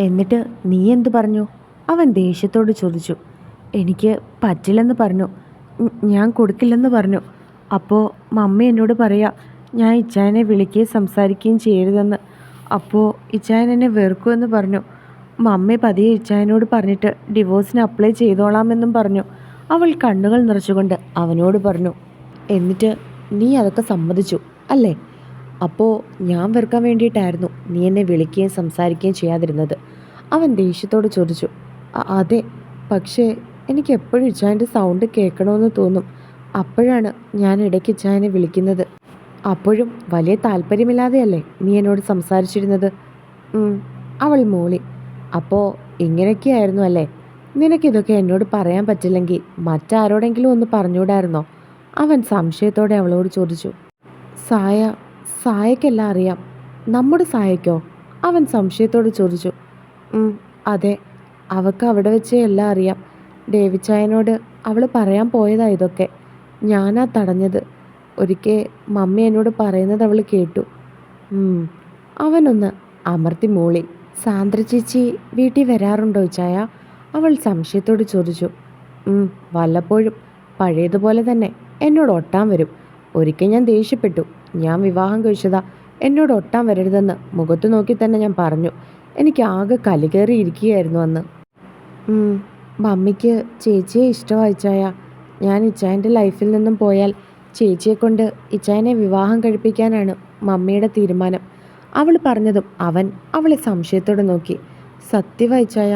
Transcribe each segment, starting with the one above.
എന്നിട്ട് നീ എന്തു പറഞ്ഞു? അവൻ ദേഷ്യത്തോട് ചോദിച്ചു. എനിക്ക് പറ്റില്ലെന്ന് പറഞ്ഞു. ഞാൻ കൊടുക്കില്ലെന്ന് പറഞ്ഞു. അപ്പോൾ മമ്മി എന്നോട് പറയാ ഞാൻ ഇച്ചായനെ വിളിക്കുകയും സംസാരിക്കുകയും ചെയ്യരുതെന്ന്. അപ്പോൾ ഇച്ചായൻ എന്നെ വെറുക്കുമെന്ന് പറഞ്ഞു. മമ്മി പതിയെ ഇച്ചായനോട് പറഞ്ഞിട്ട് ഡിവോഴ്സിന് അപ്ലൈ ചെയ്തോളാമെന്നും പറഞ്ഞു. അവൾ കണ്ണുകൾ നിറച്ചുകൊണ്ട് അവനോട് പറഞ്ഞു. എന്നിട്ട് നീ അതൊക്കെ സമ്മതിച്ചു അല്ലേ? അപ്പോൾ ഞാൻ വെറുക്കാൻ വേണ്ടിയിട്ടായിരുന്നു നീ എന്നെ വിളിക്കുകയും സംസാരിക്കുകയും ചെയ്യാതിരുന്നത്. അവൻ ദേഷ്യത്തോട് ചോദിച്ചു അതെ പക്ഷേ എനിക്ക് എപ്പോഴും ഇച്ചായന്റെ സൗണ്ട് കേൾക്കണമെന്ന് തോന്നും. അപ്പോഴാണ് ഞാൻ ഇടയ്ക്ക് ഇച്ചായനെ വിളിക്കുന്നത്. അപ്പോഴും വലിയ താല്പര്യമില്ലാതെയല്ലേ നീ എന്നോട് സംസാരിച്ചിരുന്നത്? അവൾ മോളി. അപ്പോൾ ഇങ്ങനെയൊക്കെയായിരുന്നു അല്ലേ? നിനക്കിതൊക്കെ എന്നോട് പറയാൻ പറ്റില്ലെങ്കിൽ മറ്റാരോടെങ്കിലും ഒന്ന് പറഞ്ഞുകൂടായിരുന്നോ? അവൻ സംശയത്തോടെ അവളോട് ചോദിച്ചു സായ സായക്കെല്ലാം അറിയാം. നമ്മുടെ സായക്കോ? അവൻ സംശയത്തോട് ചോദിച്ചു. അതെ. അവൾക്ക് അവിടെ വെച്ചേ എല്ലാം അറിയാം. ഡേവിച്ചായനോട് അവൾ പറയാൻ പോയതാ ഇതൊക്കെ. ഞാനാ തടഞ്ഞത്. ഒരിക്കൽ മമ്മി എന്നോട് പറയുന്നത് അവൾ കേട്ടു. അവനൊന്ന് അമർത്തി മൂളി സാന്ദ്ര ചേച്ചി വീട്ടിൽ വരാറുണ്ടോ ചായ? അവൾ സംശയത്തോട് ചോദിച്ചു. വല്ലപ്പോഴും. പഴയതുപോലെ തന്നെ. എന്നോട് ഒട്ടാൻ വരും. ഒരിക്കൽ ഞാൻ ദേഷ്യപ്പെട്ടു. ഞാൻ വിവാഹം കഴിച്ചതാ. എന്നോട് ഒട്ടാൻ വരരുതെന്ന് മുഖത്ത് നോക്കി തന്നെ ഞാൻ പറഞ്ഞു. എനിക്ക് ആകെ കലികേറി ഇരിക്കുകയായിരുന്നു അന്ന്. മമ്മിക്ക് ചേച്ചിയെ ഇഷ്ടമായി ഞാൻ ഇച്ചായന്റെ ലൈഫിൽ നിന്നും പോയാൽ ചേച്ചിയെ കൊണ്ട് ഇച്ചായനെ വിവാഹം കഴിപ്പിക്കാനാണ് മമ്മിയുടെ തീരുമാനം. അവൾ പറഞ്ഞതും അവൻ അവളെ സംശയത്തോടെ നോക്കി. സത്യവായിച്ചായ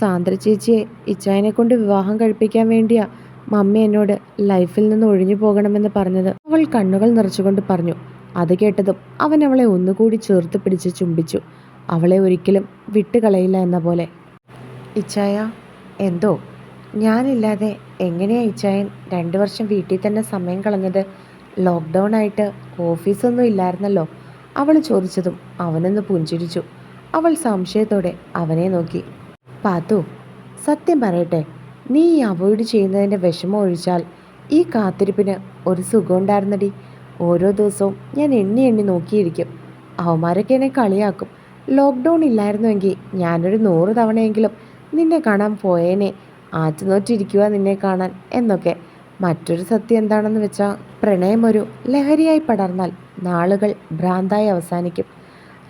സാന്ദ്ര ചേച്ചിയെ ഇച്ചായനെ കൊണ്ട് വിവാഹം കഴിപ്പിക്കാൻ വേണ്ടിയാ മമ്മി എന്നോട് ലൈഫിൽ നിന്ന് ഒഴിഞ്ഞു പോകണമെന്ന് പറഞ്ഞത് അവൾ കണ്ണുകൾ നിറച്ചുകൊണ്ട് പറഞ്ഞു. അത് കേട്ടതും അവൻ അവളെ ഒന്നുകൂടി ചേർത്ത് പിടിച്ച് ചുംബിച്ചു. അവളെ ഒരിക്കലും വിട്ടുകളയില്ല എന്ന പോലെ. ഇച്ചായ എന്തോ? ഞാനില്ലാതെ എങ്ങനെയാ ഇച്ചായൻ രണ്ട് വർഷം വീട്ടിൽ തന്നെ സമയം കളഞ്ഞത്? ലോക്ക്ഡൗൺ ആയിട്ട് ഓഫീസൊന്നും ഇല്ലായിരുന്നല്ലോ. അവൾ ചോദിച്ചതും അവനൊന്ന് പുഞ്ചിരിച്ചു. അവൾ സംശയത്തോടെ അവനെ നോക്കി. പാത്തു സത്യം പറയട്ടെ. നീ ഈ അവോയ്ഡ് ചെയ്യുന്നതിന്റെ വിഷമം ഒഴിച്ചാൽ ഈ കാത്തിരിപ്പിന് ഒരു സുഖമുണ്ടായിരുന്നടി. ഓരോ ദിവസവും ഞാൻ എണ്ണി എണ്ണി നോക്കിയിരിക്കും. അവന്മാരൊക്കെ എന്നെ കളിയാക്കും. ലോക്ക്ഡൗൺ ഇല്ലായിരുന്നുവെങ്കിൽ ഞാനൊരു നൂറ് തവണയെങ്കിലും നിന്നെ കാണാൻ പോയേനെ. ആറ്റുനോറ്റിരിക്കുക നിന്നെ കാണാൻ എന്നൊക്കെ. മറ്റൊരു സത്യം എന്താണെന്ന് വെച്ചാൽ പ്രണയം ഒരു ലഹരിയായി പടർന്നാൽ നാളുകൾ ഭ്രാന്തായി അവസാനിക്കും.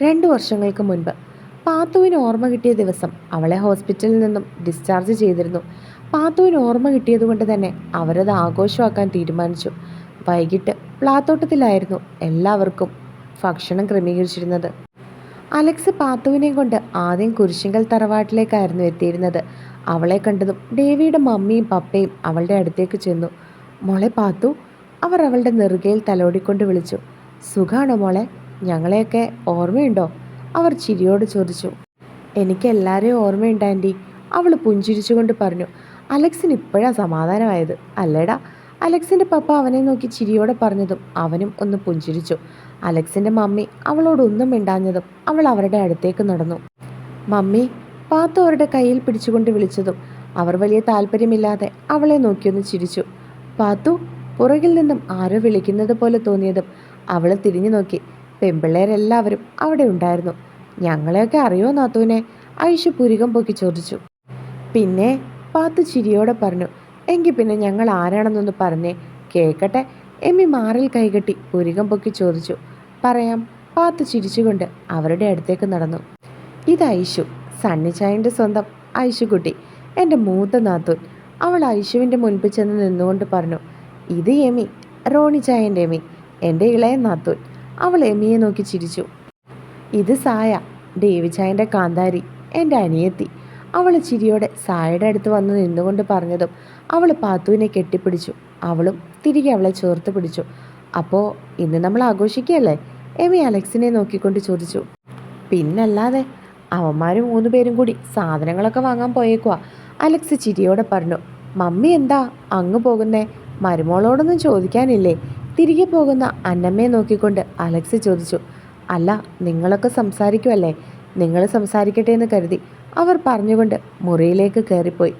രണ്ട് വർഷങ്ങൾക്ക് മുൻപ് പാത്തുവിന് ഓർമ്മ കിട്ടിയ ദിവസം അവളെ ഹോസ്പിറ്റലിൽ നിന്നും ഡിസ്ചാർജ് ചെയ്തിരുന്നു. പാത്തുവിന് ഓർമ്മ കിട്ടിയതുകൊണ്ട് തന്നെ അവരത് ആഘോഷമാക്കാൻ തീരുമാനിച്ചു. വൈകിട്ട് പ്ലാത്തോട്ടത്തിലായിരുന്നു എല്ലാവർക്കും ഭക്ഷണം ക്രമീകരിച്ചിരുന്നത്. അലക്സ് പാത്തുവിനെ കൊണ്ട് ആദ്യം കുരിശിങ്കൽ തറവാട്ടിലേക്കായിരുന്നു എത്തിയിരുന്നത്. അവളെ കണ്ടതും ദേവിയുടെ മമ്മിയും പപ്പയും അവളുടെ അടുത്തേക്ക് ചെന്നു. മോളെ പാത്തു അവർ അവളുടെ നെറുകയിൽ തലോടിക്കൊണ്ട് വിളിച്ചു. സുഖാണോ മോളെ? ഞങ്ങളെയൊക്കെ ഓർമ്മയുണ്ടോ? അവർ ചിരിയോട് ചോദിച്ചു. എനിക്ക് എല്ലാവരെയും ഓർമ്മയുണ്ട് ആന്റി. അവൾ പുഞ്ചിരിച്ചുകൊണ്ട് പറഞ്ഞു. അലക്സിന് ഇപ്പോഴാ സമാധാനമായത് അല്ലേടാ? അലക്സിന്റെ പപ്പ അവനെ നോക്കി ചിരിയോടെ പറഞ്ഞതും അവനും ഒന്ന് പുഞ്ചിരിച്ചു. അലക്സിന്റെ മമ്മി അവളോടൊന്നും മിണ്ടാഞ്ഞതും അവൾ അവരുടെ അടുത്തേക്ക് നടന്നു. മമ്മി പാത്തു അവരുടെ കയ്യിൽ പിടിച്ചുകൊണ്ട് വിളിച്ചതും അവർ വലിയ താല്പര്യമില്ലാതെ അവളെ നോക്കിയൊന്ന് ചിരിച്ചു. പാത്തു പുറകിൽ നിന്നും ആരോ വിളിക്കുന്നത് പോലെ തോന്നിയതും അവൾ തിരിഞ്ഞു നോക്കി. പെമ്പിള്ളേരെല്ലാവരും അവിടെ ഉണ്ടായിരുന്നു. ഞങ്ങളെയൊക്കെ അറിയോ നാത്തൂനെ? ഐഷു പുരികം പൊക്കി ചോദിച്ചു. പിന്നെ പാത്തു ചിരിയോടെ പറഞ്ഞു എങ്കിൽ പിന്നെ ഞങ്ങൾ ആരാണെന്നൊന്ന് പറഞ്ഞേ. കേക്കട്ടെ. എമ്മി മാറിൽ കൈകെട്ടി പുരികം പൊക്കി ചോദിച്ചു. പറയാം. പാത്തു ചിരിച്ചുകൊണ്ട് അവരുടെ അടുത്തേക്ക് നടന്നു. ഇത് ഐഷു. സണ്ണിച്ചായന്റെ സ്വന്തം ഐഷുകുട്ടി എന്റെ മൂത്ത നാത്തൂൻ. അവൾ ഐഷുവിന്റെ മുൻപിൽ ചെന്ന് നിന്നുകൊണ്ട് പറഞ്ഞു ഇത് എമി. റോണി ചായന്റെ എമി. എന്റെ ഇളയ നാത്തൂൻ. അവൾ എമിയെ നോക്കി ചിരിച്ചു. ഇത് സായ ദേവിചായന്റെ കാന്താരി എന്റെ അനിയത്തി അവൾ ചിരിയോടെ സായയുടെ അടുത്ത് വന്ന് നിന്നുകൊണ്ട് പറഞ്ഞതും അവൾ പാത്തുവിനെ കെട്ടിപ്പിടിച്ചു. അവളും തിരികെ അവളെ ചേർത്ത് പിടിച്ചു. അപ്പോൾ ഇന്ന് നമ്മൾ ആഘോഷിക്കുകയല്ലേ? എമി അലക്സിനെ നോക്കിക്കൊണ്ട് ചോദിച്ചു. പിന്നല്ലാതെ അവന്മാരും മൂന്ന് പേരും കൂടി സാധനങ്ങളൊക്കെ വാങ്ങാൻ പോയേക്കുവാ അലക്സ് ചിരിയോടെ പറഞ്ഞു. മമ്മി എന്താ അങ്ങ് പോകുന്നേ? മരുമോളോടൊന്നും ചോദിക്കാനില്ലേ? തിരികെ പോകുന്ന അന്നമ്മയെ നോക്കിക്കൊണ്ട് അലക്സ് ചോദിച്ചു അല്ല നിങ്ങളൊക്കെ സംസാരിക്കുമല്ലേ നിങ്ങൾ സംസാരിക്കട്ടെ എന്ന് കരുതി അവർ പറഞ്ഞുകൊണ്ട് മുറിയിലേക്ക് കയറിപ്പോയി.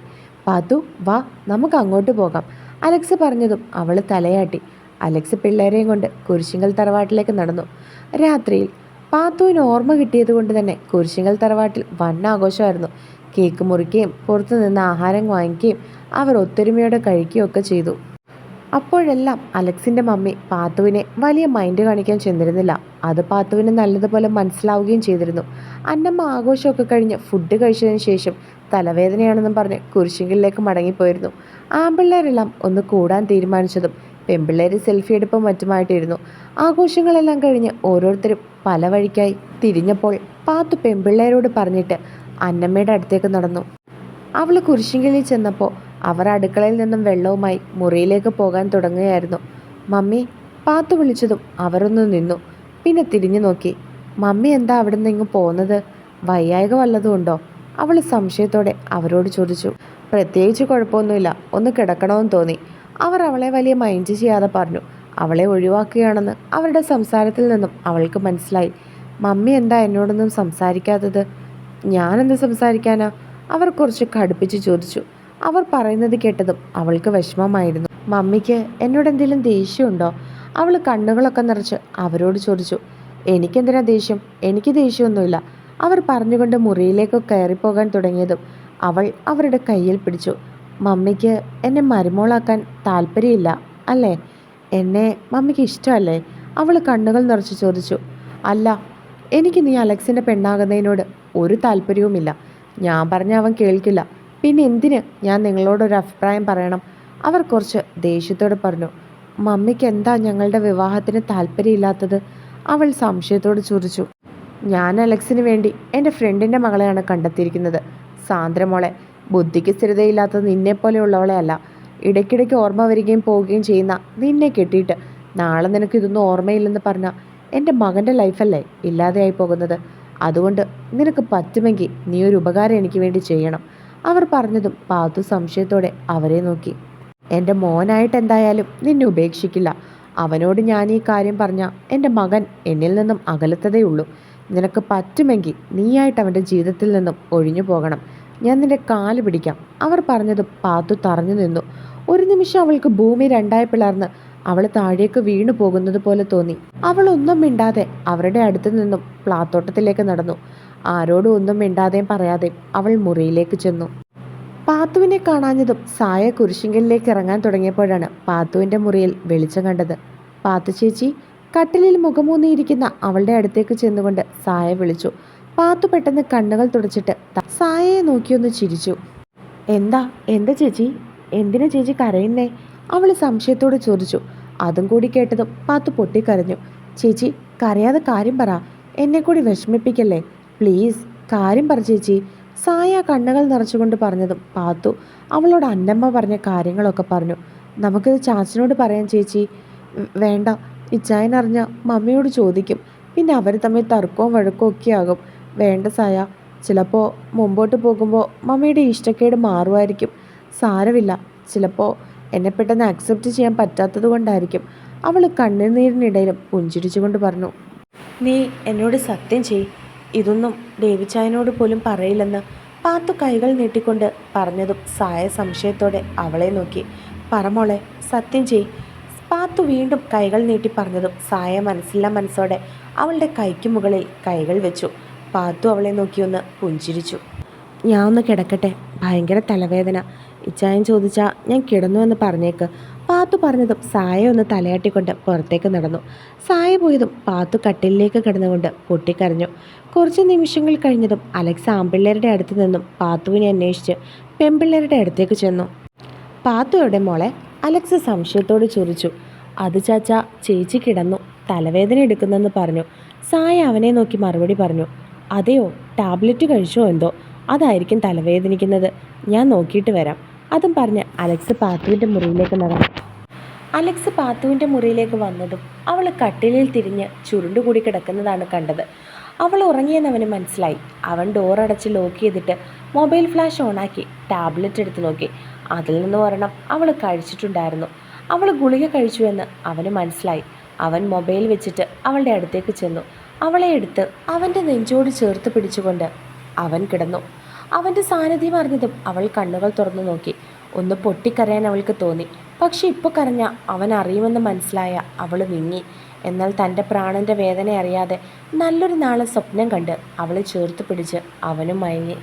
പാത്തു വാ നമുക്ക് അങ്ങോട്ട് പോകാം അലക്സ് പറഞ്ഞതും അവൾ തലയാട്ടി. അലക്സ് പിള്ളേരെയും കൊണ്ട് കുരിശിങ്കൽ തറവാട്ടിലേക്ക് നടന്നു. രാത്രിയിൽ പാത്തുവിന് ഓർമ്മ കിട്ടിയത് കൊണ്ട് തന്നെ കുരിശിങ്കൽ തറവാട്ടിൽ വൻ ആഘോഷമായിരുന്നു. കേക്ക് മുറിക്കുകയും പുറത്തു നിന്ന് ആഹാരം വാങ്ങിക്കുകയും അവർ ഒത്തൊരുമയോടെ കഴിക്കുകയൊക്കെ ചെയ്തു. അപ്പോഴെല്ലാം അലക്സിന്റെ മമ്മി പാത്തുവിനെ വലിയ മൈൻഡ് കാണിക്കാൻ ചെന്നിരുന്നില്ല. അത് പാത്തുവിന് നല്ലതുപോലെ മനസ്സിലാവുകയും ചെയ്തിരുന്നു. അന്നമ്മ ആഘോഷമൊക്കെ കഴിഞ്ഞ് ഫുഡ് കഴിച്ചതിന് ശേഷം തലവേദനയാണെന്നും പറഞ്ഞ് കുരിശിങ്കലിലേക്ക് മടങ്ങിപ്പോയിരുന്നു. ആമ്പിള്ളേരെല്ലാം ഒന്ന് കൂടാൻ തീരുമാനിച്ചതും പെമ്പിള്ളേർ സെൽഫി എടുപ്പും മറ്റുമായിട്ടിരുന്നു. ആഘോഷങ്ങളെല്ലാം കഴിഞ്ഞ് ഓരോരുത്തരും പല വഴിക്കായി തിരിഞ്ഞപ്പോൾ പാത്തു പെമ്പിള്ളേരോട് പറഞ്ഞിട്ട് അന്നമ്മയുടെ അടുത്തേക്ക് നടന്നു. അവൾ കുരിശിങ്കലിൽ ചെന്നപ്പോൾ അവർ അടുക്കളയിൽ നിന്നും വെള്ളവുമായി മുറിയിലേക്ക് പോകാൻ തുടങ്ങുകയായിരുന്നു. മമ്മി പാത്തു വിളിച്ചതും അവരൊന്ന് നിന്നു. പിന്നെ തിരിഞ്ഞു നോക്കി. മമ്മി എന്താ അവിടെ നിന്ന് ഇങ്ങ് പോകുന്നത്? വയ്യായക വല്ലതും ഉണ്ടോ? അവൾ സംശയത്തോടെ അവരോട് ചോദിച്ചു. പ്രത്യേകിച്ച് കുഴപ്പമൊന്നുമില്ല. ഒന്ന് കിടക്കണമെന്ന് തോന്നി. അവർ അവളെ വലിയ മൈൻഡ് ചെയ്യാതെ പറഞ്ഞു. അവളെ ഒഴിവാക്കുകയാണെന്ന് അവരുടെ സംസാരത്തിൽ നിന്നും അവൾക്ക് മനസ്സിലായി. മമ്മി എന്താ എന്നോടൊന്നും സംസാരിക്കാത്തത്? ഞാനെന്ത് സംസാരിക്കാനാ? അവർ കുറച്ച് കടുപ്പിച്ച് ചോദിച്ചു. അവർ പറയുന്നത് കേട്ടതും അവൾക്ക് വിഷമമായിരുന്നു. മമ്മിക്ക് എന്നോട് എന്തെങ്കിലും ദേഷ്യമുണ്ടോ? അവൾ കണ്ണുകളൊക്കെ നിറച്ച് അവരോട് ചോദിച്ചു. എനിക്കെന്തിനാ ദേഷ്യം? എനിക്ക് ദേഷ്യമൊന്നുമില്ല. അവർ പറഞ്ഞുകൊണ്ട് മുറിയിലേക്ക് കയറിപ്പോകാൻ തുടങ്ങിയതും അവൾ അവരുടെ കയ്യിൽ പിടിച്ചു. മമ്മിക്ക് എന്നെ മരുമോളാക്കാൻ താല്പര്യമില്ല അല്ലേ? എന്നെ മമ്മിക്ക് ഇഷ്ടമല്ലേ? അവൾ കണ്ണുകൾ നിറച്ച് ചോദിച്ചു. അല്ല എനിക്ക് നീ അലക്സിന്റെ പെണ്ണാകുന്നതിനോട് ഒരു താല്പര്യവുമില്ല. ഞാൻ പറഞ്ഞ അവൻ കേൾക്കില്ല. പിന്നെ എന്തിന് ഞാൻ നിങ്ങളോടൊരു അഭിപ്രായം പറയണം? അവർ കുറച്ച് ദേഷ്യത്തോടെ പറഞ്ഞു മമ്മിക്ക് എന്താ ഞങ്ങളുടെ വിവാഹത്തിന് താല്പര്യമില്ലാത്തത്? അവൾ സംശയത്തോട് ചുരിച്ചു ഞാൻ അലക്സിന് വേണ്ടി എന്റെ ഫ്രണ്ടിന്റെ മകളെയാണ് കണ്ടെത്തിയിരിക്കുന്നത്. സാന്ദ്രമോളെ ബുദ്ധിക്ക് സ്ഥിരതയില്ലാത്തത് നിന്നെപ്പോലെയുള്ളവളെ അല്ല. ഇടയ്ക്കിടയ്ക്ക് ഓർമ്മ വരികയും പോവുകയും ചെയ്യുന്ന നിന്നെ കെട്ടിയിട്ട് നാളെ നിനക്ക് ഇതൊന്നും ഓർമ്മയില്ലെന്ന് പറഞ്ഞാൽ എന്റെ മകന്റെ ലൈഫല്ലേ ഇല്ലാതെയായി പോകുന്നത്? അതുകൊണ്ട് നിനക്ക് പറ്റുമെങ്കിൽ നീ ഒരു ഉപകാരം എനിക്ക് വേണ്ടി ചെയ്യണം. അവർ പറഞ്ഞതും പാത്തു സംശയത്തോടെ അവരെ നോക്കി. എന്റെ മോനായിട്ട് എന്തായാലും നിന്നെ ഉപേക്ഷിക്കില്ല. അവനോട് ഞാൻ ഈ കാര്യം പറഞ്ഞ എന്റെ മകൻ എന്നിൽ നിന്നും അകലത്തതേ ഉള്ളൂ. നിനക്ക് പറ്റുമെങ്കിൽ നീയായിട്ട് അവന്റെ ജീവിതത്തിൽ നിന്നും ഒഴിഞ്ഞു പോകണം. ഞാൻ നിന്റെ കാൽ പിടിക്കാം. അവർ പറഞ്ഞത് പാത്തു തറഞ്ഞു നിന്നു. ഒരു നിമിഷം അവൾക്ക് ഭൂമി രണ്ടായി പിളർന്ന് അവൾ താഴേക്ക് വീണു പോകുന്നത് പോലെ തോന്നി. അവൾ ഒന്നും മിണ്ടാതെ അവരുടെ അടുത്ത് നിന്നും പ്ലാത്തോട്ടത്തിലേക്ക് നടന്നു. ആരോടും ഒന്നും മിണ്ടാതെയും പറയാതെയും അവൾ മുറിയിലേക്ക് ചെന്നു. പാത്തുവിനെ കാണാഞ്ഞതും സായ കുരിശിങ്കലിലേക്ക് ഇറങ്ങാൻ തുടങ്ങിയപ്പോഴാണ് പാത്തുവിന്റെ മുറിയിൽ വെളിച്ചം കണ്ടത്. പാത്തു ചേച്ചി കട്ടിലിൽ മുഖമൂന്നിയിരിക്കുന്ന അവളുടെ അടുത്തേക്ക് ചെന്നുകൊണ്ട് സായ വിളിച്ചു. പാത്തു പെട്ടെന്ന് കണ്ണുകൾ തുടച്ചിട്ട് സായയെ നോക്കിയൊന്ന് ചിരിച്ചു. എന്താ? എന്താ ചേച്ചി? എന്തിനാ ചേച്ചി കരയുന്നേ? അവൾ സംശയത്തോട് ചോദിച്ചു. അതും കൂടി കേട്ടതും പാത്തു പൊട്ടിക്കരഞ്ഞു. ചേച്ചി കരയാതെ കാര്യം പറ. എന്നെ കൂടി വിഷമിപ്പിക്കല്ലേ? പ്ലീസ് കാര്യം പറ ചേച്ചി. സായ കണ്ണുകൾ നിറച്ചുകൊണ്ട് പറഞ്ഞതും പാത്തു. അവളോട് അന്നമ്മ പറഞ്ഞ കാര്യങ്ങളൊക്കെ പറഞ്ഞു. നമുക്കിത് ചാച്ചനോട് പറയാൻ ചേച്ചി. "ഉം, വേണ്ട. ഇച്ചായൻ അറിഞ്ഞ മമ്മിയോട് ചോദിക്കും. പിന്നെ അവർ തമ്മിൽ തർക്കവും വഴക്കവും ഒക്കെ ആകും. വേണ്ട സായ. ചിലപ്പോൾ മുമ്പോട്ട് പോകുമ്പോൾ മമ്മിയുടെ ഇഷ്ടക്കേട് മാറുമായിരിക്കും. സാരമില്ല. ചിലപ്പോൾ എന്നെ പെട്ടെന്ന് അക്സെപ്റ്റ് ചെയ്യാൻ പറ്റാത്തത് കൊണ്ടായിരിക്കും. അവൾ കണ്ണുനീരിനിടയിലും പുഞ്ചിരിച്ചുകൊണ്ട് പറഞ്ഞു. നീ എന്നോട് സത്യം ചെയ് ഇതൊന്നും ദേവിച്ചായനോട് പോലും പറയില്ലെന്ന് പാത്തു കൈകൾ നീട്ടിക്കൊണ്ട് പറഞ്ഞതും സായ സംശയത്തോടെ അവളെ നോക്കി. പറമോളെ സത്യം ചെയ് പാത്തു വീണ്ടും കൈകൾ നീട്ടി പറഞ്ഞതും സായ മനസ്സില്ല മനസ്സോടെ അവളുടെ കൈക്ക് മുകളിൽ കൈകൾ വെച്ചു. പാത്തു അവളെ നോക്കിയൊന്ന് പുഞ്ചിരിച്ചു. ഞാൻ ഒന്ന് കിടക്കട്ടെ ഭയങ്കര തലവേദന. ഇച്ചായൻ ചോദിച്ചാൽ ഞാൻ കിടന്നു എന്ന് പറഞ്ഞേക്ക്. പാത്തു പറഞ്ഞതും സായ ഒന്ന് തലയാട്ടിക്കൊണ്ട് പുറത്തേക്ക് നടന്നു. സായ പോയതും പാത്തു കട്ടിലേക്ക് കിടന്നുകൊണ്ട് പൊട്ടിക്കരഞ്ഞു. കുറച്ച് നിമിഷങ്ങൾ കഴിഞ്ഞതും അലക്സ് ആമ്പിള്ളേരുടെ അടുത്ത് നിന്നും പാത്തുവിനെ അന്വേഷിച്ച് പെമ്പിള്ളേരുടെ അടുത്തേക്ക് ചെന്നു. പാത്തു എവിടെ മോളെ? അലക്സ് സംശയത്തോട് ചോദിച്ചു. അത് ചാച്ച ചേച്ചി കിടന്നു. തലവേദന എടുക്കുന്നെന്ന് പറഞ്ഞു. സായ അവനെ നോക്കി മറുപടി പറഞ്ഞു. അതെയോ ടാബ്ലറ്റ് കഴിച്ചോ എന്തോ? അതായിരിക്കും തലവേദനിക്കുന്നത്. ഞാൻ നോക്കിയിട്ട് വരാം. അതും പറഞ്ഞ് അലക്സ് പാത്തുവിന്റെ മുറിയിലേക്ക് നടന്നു. അലക്സ് പാത്തുവിന്റെ മുറിയിലേക്ക് വന്നതും അവൾ കട്ടിലിൽ തിരിഞ്ഞ് ചുരുണ്ടുകൂടി കിടക്കുന്നതാണ് കണ്ടത്. അവൾ ഉറങ്ങിയെന്ന് അവന് മനസ്സിലായി. അവൻ ഡോർ അടച്ച് ലോക്ക് ചെയ്തിട്ട് മൊബൈൽ ഫ്ലാഷ് ഓണാക്കി ടാബ്ലറ്റ് എടുത്ത് നോക്കി. അതിൽ നിന്ന് ഒരെണ്ണം അവൾ കഴിച്ചിട്ടുണ്ടായിരുന്നു. അവൾ ഗുളിക കഴിച്ചു എന്ന് അവന് മനസ്സിലായി. അവൻ മൊബൈൽ വെച്ചിട്ട് അവളുടെ അടുത്തേക്ക് ചെന്നു. അവളെ എടുത്ത് അവന്റെ നെഞ്ചോട് ചേർത്ത് പിടിച്ചുകൊണ്ട് അവൻ കിടന്നു. അവന്റെ സാന്നിധ്യം അറിഞ്ഞതും അവൾ കണ്ണുകൾ തുറന്നു നോക്കി. ഒന്ന് പൊട്ടിക്കരയാൻ അവൾക്ക് തോന്നി. പക്ഷെ ഇപ്പോൾ കരഞ്ഞ അവൻ അറിയുമെന്ന് മനസ്സിലായ അവൾ വിങ്ങി. എന്നാൽ തന്റെ പ്രാണന്റെ വേദന അറിയാതെ നല്ലൊരു നാളെ സ്വപ്നം കണ്ട് അവളെ ചേർത്ത് പിടിച്ച് അവനും മയങ്ങി.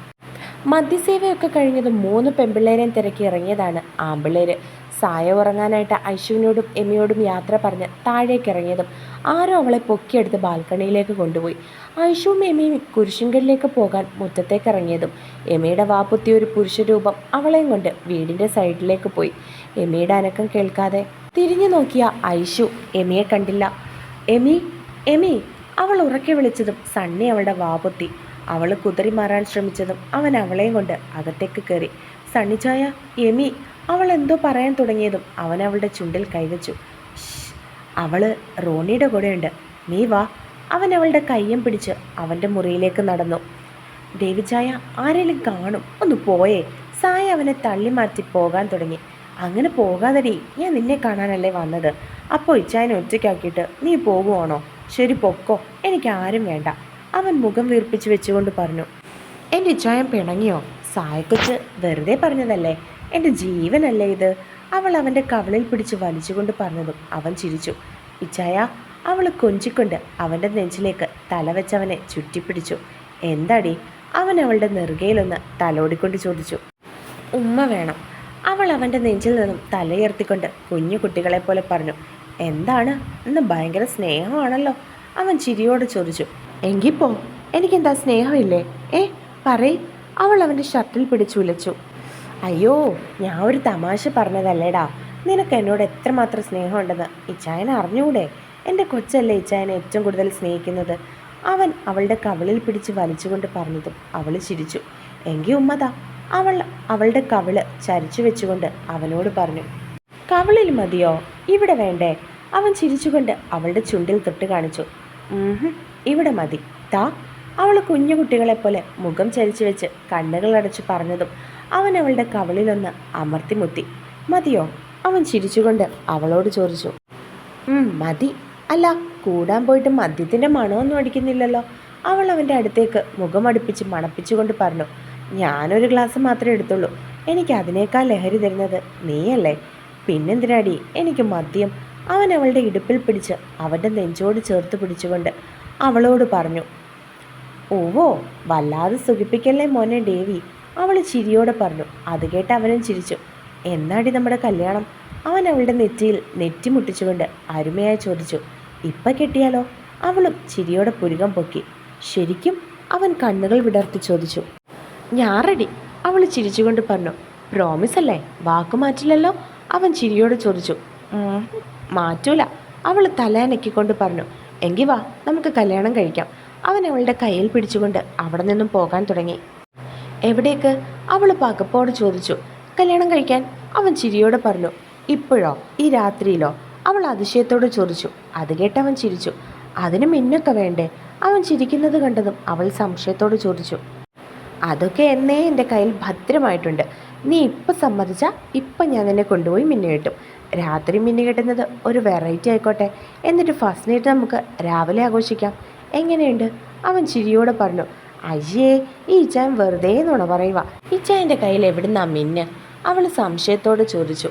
മദ്യസേവയൊക്കെ കഴിഞ്ഞത് മൂന്ന് പെമ്പിള്ളേരെയും തിരക്കി ഇറങ്ങിയതാണ് ആമ്പിള്ളേര്. സായ ഉറങ്ങാനായിട്ട് ഐശുവിനോടും എമിയോടും യാത്ര പറഞ്ഞ് താഴേക്ക് ഇറങ്ങിയതും ആരോ അവളെ പൊക്കിയെടുത്ത് ബാൽക്കണിയിലേക്ക് കൊണ്ടുപോയി. ഐശുവും എമിയും കുരിശുങ്കലിലേക്ക് പോകാൻ മുറ്റത്തേക്ക് ഇറങ്ങിയതും എമിയുടെ വാപ്പുത്തിയ ഒരു പുരുഷരൂപം അവളെയും കൊണ്ട് വീടിന്റെ സൈഡിലേക്ക് പോയി. എമിയുടെ അനക്കം കേൾക്കാതെ തിരിഞ്ഞു നോക്കിയ ഐശു എമിയെ കണ്ടില്ല. എമി എമി അവൾ ഉറക്കെ വിളിച്ചതും സണ്ണി അവളുടെ വാപൊത്തി അവൾ കുതറി മാറാൻ ശ്രമിച്ചതും അവൻ അവളെയും കൊണ്ട് അകത്തേക്ക് കയറി. സണ്ണിച്ചായ എമി അവൾ എന്തോ പറയാൻ തുടങ്ങിയതും അവൻ അവളുടെ ചുണ്ടിൽ കൈവച്ചു. അവൾ റോണിയുടെ കൂടെയുണ്ട്. നീ വാ. അവൻ അവളുടെ കയ്യം പിടിച്ച് അവന്റെ മുറിയിലേക്ക് നടന്നു. ദേവിചായ ആരെങ്കിലും കാണും. ഒന്ന് പോയേ. സായ അവനെ തള്ളി മാറ്റി പോകാൻ തുടങ്ങി. അങ്ങനെ പോകാതടി ഞാൻ നിന്നെ കാണാനല്ലേ വന്നത്. അപ്പോൾ ഇച്ചായനെ ഒറ്റയ്ക്കാക്കിയിട്ട് നീ പോകുവാണോ? ശരി പൊക്കോ എനിക്ക് ആരും വേണ്ട. അവൻ മുഖം വീർപ്പിച്ച് വെച്ചുകൊണ്ട് പറഞ്ഞു എന്റെ ഇച്ചായൻ പിണങ്ങിയോ? സായക്കൊച്ച് വെറുതെ പറഞ്ഞതല്ലേ? എന്റെ ജീവനല്ലേ ഇത്? അവൾ അവന്റെ കവളിൽ പിടിച്ച് വലിച്ചുകൊണ്ട് പറഞ്ഞതും അവൻ ചിരിച്ചു. ഇച്ചായ അവൾ കൊഞ്ചിക്കൊണ്ട് അവന്റെ നെഞ്ചിലേക്ക് തല വെച്ചവനെ ചുറ്റിപ്പിടിച്ചു. എന്താടി? അവൻ അവളുടെ നെറുകയിലൊന്ന് തലോടിക്കൊണ്ട് ചോദിച്ചു. ഉമ്മ വേണം. അവൾ അവന്റെ നെഞ്ചിൽ നിന്നും തലയുയർത്തിക്കൊണ്ട് കുഞ്ഞു കുട്ടികളെ പോലെ പറഞ്ഞു എന്താണ്? ഇന്ന് ഭയങ്കര സ്നേഹമാണല്ലോ. അവൻ ചിരിയോട് ചോദിച്ചു എങ്കിൽ പോ എനിക്കെന്താ സ്നേഹമില്ലേ? ഏ പറയ്. അവൾ അവന്റെ ഷർട്ടിൽ പിടിച്ചു വിളിച്ചു അയ്യോ ഞാൻ ഒരു തമാശ പറഞ്ഞതല്ലേടാ. നിനക്ക് എന്നോട് എത്രമാത്രം സ്നേഹമുണ്ടെന്ന് ഇച്ചായനെ അറിഞ്ഞൂടെ? എന്റെ കൊച്ചല്ലേ ഇച്ചായനെ ഏറ്റവും കൂടുതൽ സ്നേഹിക്കുന്നത്. അവൻ അവളുടെ കവളിൽ പിടിച്ച് വലിച്ചുകൊണ്ട് പറഞ്ഞതും അവൾ ചിരിച്ചു എങ്കിൽ ഉമ്മതാ അവൾ അവളുടെ കവിൾ ചരിച്ചു വെച്ചുകൊണ്ട് അവനോട് പറഞ്ഞു കവിളിൽ മതിയോ? ഇവിടെ വേണ്ടേ? അവൻ ചിരിച്ചുകൊണ്ട് അവളുടെ ചുണ്ടിൽ തൊട്ട് കാണിച്ചു ഇവിടെ മതി. താ അവൾ കുഞ്ഞു കുട്ടികളെപ്പോലെ മുഖം ചരിച്ചു വെച്ച് കണ്ണുകൾ അടച്ചു പറഞ്ഞതും അവൻ അവളുടെ കവിളിലൊന്ന് അമർത്തിമുത്തി മതിയോ? അവൻ ചിരിച്ചുകൊണ്ട് അവളോട് ചോദിച്ചു "ഉം, മതി. അല്ല കൂടാൻ പോയിട്ട് മദ്യത്തിന്റെ മണമൊന്നും അടിക്കുന്നില്ലല്ലോ. അവൾ അവന്റെ അടുത്തേക്ക് മുഖമടുപ്പിച്ച് മണപ്പിച്ചുകൊണ്ട് പറഞ്ഞു ഞാനൊരു ഗ്ലാസ് മാത്രമേ എടുത്തുള്ളൂ. എനിക്ക് അതിനേക്കാൾ ലഹരി തരുന്നത് നീയല്ലേ? പിന്നെന്തിനാടി? എനിക്ക് മദ്യം. അവൻ അവളുടെ ഇടുപ്പിൽ പിടിച്ച് അവന്റെ നെഞ്ചോട് ചേർത്ത് പിടിച്ചുകൊണ്ട് അവളോട് പറഞ്ഞു ഓവോ വല്ലാതെ സുഖിപ്പിക്കല്ലേ മോനെ ദേവി? അവൾ ചിരിയോടെ പറഞ്ഞു അത് കേട്ട് അവനും ചിരിച്ചു. എന്നാടി നമ്മുടെ കല്യാണം? അവൻ അവളുടെ നെറ്റിയിൽ നെറ്റി മുട്ടിച്ചുകൊണ്ട് അരുമയായി ചോദിച്ചു ഇപ്പം കെട്ടിയാലോ? അവളും ചിരിയോടെ പുരുകം പൊക്കി. ശരിക്കും അവൻ കണ്ണുകൾ വിടർത്തി ചോദിച്ചു ഞാൻ റെഡി അവൾ ചിരിച്ചുകൊണ്ട് പറഞ്ഞു പ്രോമിസ് അല്ലേ? വാക്ക് മാറ്റില്ലല്ലോ? അവൻ ചിരിയോട് ചോദിച്ചു മാറ്റൂല. അവൾ തലയനക്കിക്കൊണ്ട് പറഞ്ഞു എങ്കിൽ വാ നമുക്ക് കല്യാണം കഴിക്കാം. അവൻ അവളുടെ കയ്യിൽ പിടിച്ചുകൊണ്ട് അവിടെ നിന്നും പോകാൻ തുടങ്ങി. എവിടേക്ക്? അവൾ പകപ്പോട് ചോദിച്ചു കല്യാണം കഴിക്കാൻ? അവൻ ചിരിയോട് പറഞ്ഞു ഇപ്പോഴോ? ഈ രാത്രിയിലോ? അവൾ അതിശയത്തോട് ചോദിച്ചു അത് കേട്ട് അവൻ ചിരിച്ചു അതിന് മിന്നൊക്കെ വേണ്ടേ? അവൻ ചിരിക്കുന്നത് കണ്ടതും അവൾ സംശയത്തോട് ചോദിച്ചു അതൊക്കെ എന്നേ എന്റെ കയ്യിൽ ഭദ്രമായിട്ടുണ്ട്. നീ ഇപ്പം സമ്മതിച്ചാൽ ഇപ്പം ഞാൻ നിന്നെ കൊണ്ടുപോയി മിന്നു കെട്ടും. രാത്രി മിന്നു കെട്ടുന്നത് ഒരു വെറൈറ്റി ആയിക്കോട്ടെ. എന്നിട്ട് ഫസ്റ്റ് നൈറ്റ് നമുക്ക് രാവിലെ ആഘോഷിക്കാം. എങ്ങനെയുണ്ട്? അവൻ ചിരിയോടെ പറഞ്ഞു അയ്യേ ഈ ഇച്ചാൻ വെറുതെ നുണ പറയുക ഇച്ചായന്റെ കയ്യിൽ എവിടുന്നാ മിന്ന്? അവൾ സംശയത്തോടെ ചോദിച്ചു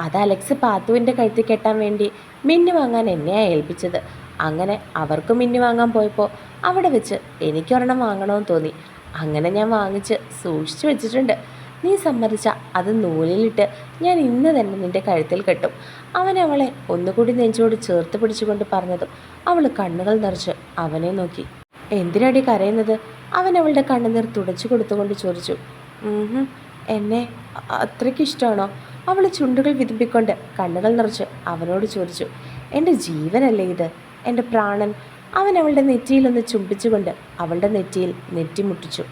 അത് അലക്സ് പാത്തുവിന്റെ കഴുത്തിൽ കെട്ടാൻ വേണ്ടി മിന്നു വാങ്ങാൻ എന്നെയാ ഏൽപ്പിച്ചത്? അങ്ങനെ അവർക്ക് മിന്നു വാങ്ങാൻ പോയപ്പോൾ അവിടെ വെച്ച് എനിക്കൊരെണ്ണം വാങ്ങണമെന്ന് തോന്നി. അങ്ങനെ ഞാൻ വാങ്ങിച്ച് സൂക്ഷിച്ചു വെച്ചിട്ടുണ്ട്. നീ സമ്മതിച്ച അത് നൂലിലിട്ട് ഞാൻ ഇന്ന് തന്നെ നിന്റെ കഴുത്തിൽ കെട്ടും. അവൻ അവളെ ഒന്നുകൂടി നെഞ്ചോട് ചേർത്ത് പിടിച്ചുകൊണ്ട് പറഞ്ഞതും അവൾ കണ്ണുകൾ നിറച്ച് അവനെ നോക്കി. എന്തിനടി കരയുന്നത്? അവൻ അവളുടെ കണ്ണുനീർ തുടച്ചു കൊടുത്തുകൊണ്ട് ചോദിച്ചു. എന്നെ അത്രയ്ക്ക് ഇഷ്ടമാണോ? അവൾ ചുണ്ടുകൾ വിതുമ്പിക്കൊണ്ട് കണ്ണുകൾ നിറച്ച് അവനോട് ചോദിച്ചു. എന്റെ ജീവനല്ലേ ഇത്? എന്റെ പ്രാണൻ അവൻ അവളുടെ നെറ്റിയിലൊന്ന് ചുംബിച്ചുകൊണ്ട് അവളുടെ നെറ്റിയിൽ നെറ്റിമുട്ടിച്ചു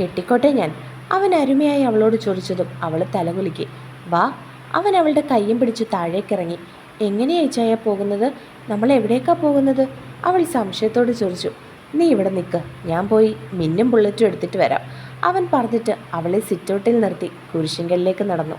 കെട്ടിക്കോട്ടെ ഞാൻ അവൻ അരുമയായി അവളോട് ചോദിച്ചതും അവൾ തലകുലുക്കി. വാ അവൻ അവളുടെ കയ്യും പിടിച്ച് താഴേക്കിറങ്ങി. എങ്ങനെയാ ചായ പോകുന്നത്? നമ്മൾ എവിടേക്കാ പോകുന്നത്? അവൾ സംശയത്തോട് ചോദിച്ചു. നീ ഇവിടെ നിൽക്ക് ഞാൻ പോയി മിന്നും ബുള്ളറ്റും എടുത്തിട്ട് വരാം. അവൻ പറഞ്ഞിട്ട് അവളെ സിറ്റൗട്ടിൽ നിർത്തി കുരിശിങ്കലിലേക്ക് നടന്നു.